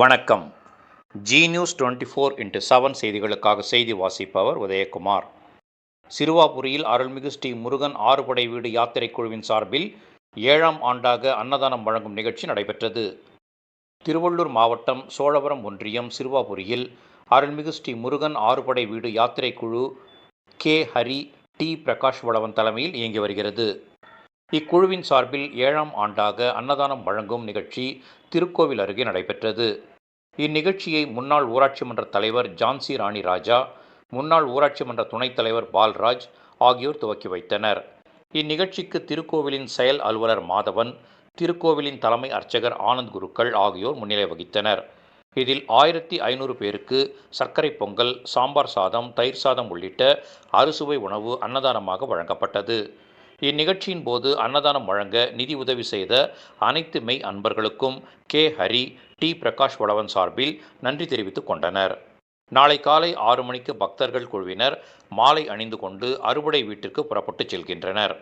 வணக்கம். G news twenty four into seven செய்திகளுக்காக செய்தி வாசிப்பவர் உதயகுமார். சிறுவாபுரியில் அருள்மிகு ஸ்ரீ முருகன் ஆறுபடை வீடு யாத்திரை குழுவின் சார்பில் ஏழாம் ஆண்டாக அன்னதானம் வழங்கும் நிகழ்ச்சி நடைபெற்றது. திருவள்ளூர் மாவட்டம் சோழவரம் ஒன்றியம் சிறுவாபுரியில் அருள்மிகு ஸ்ரீ முருகன் ஆறுபடை வீடு யாத்திரை குழு கே. ஹரி டி. பிரகாஷ் வளவன் தலைமையில் இயங்கி வருகிறது. இக்குழுவின் சார்பில் ஏழாம் ஆண்டாக அன்னதானம் வழங்கும் நிகழ்ச்சி திருக்கோவில் அருகே நடைபெற்றது. இந்நிகழ்ச்சியை முன்னாள் ஊராட்சி மன்ற தலைவர் ஜான்சி ராணி ராஜா முன்னாள் ஊராட்சி மன்ற துணைத் தலைவர் பால்ராஜ் ஆகியோர் துவக்கி வைத்தனர். இந்நிகழ்ச்சிக்கு திருக்கோவிலின் செயல் அலுவலர் மாதவன் திருக்கோவிலின் தலைமை அர்ச்சகர் ஆனந்த் குருக்கள் ஆகியோர் முன்னிலை வகித்தனர். இதில் ஆயிரத்தி ஐநூறு பேருக்கு சர்க்கரை பொங்கல் சாம்பார் சாதம் தயிர் சாதம் உள்ளிட்ட அறுசுவை உணவு அன்னதானமாக வழங்கப்பட்டது. இந்நிகழ்ச்சியின் போது அன்னதானம் வழங்க நிதி உதவி செய்த அனைத்து மெய் அன்பர்களுக்கும் கே. ஹரி டி. பிரகாஷ் வளவன் சார்பில் நன்றி தெரிவித்துக் கொண்டனர். நாளை காலை ஆறு மணிக்கு பக்தர்கள் குழுவினர் மாலை அணிந்து கொண்டு அறுபடை வீட்டிற்கு புறப்பட்டுச் செல்கின்றனர்.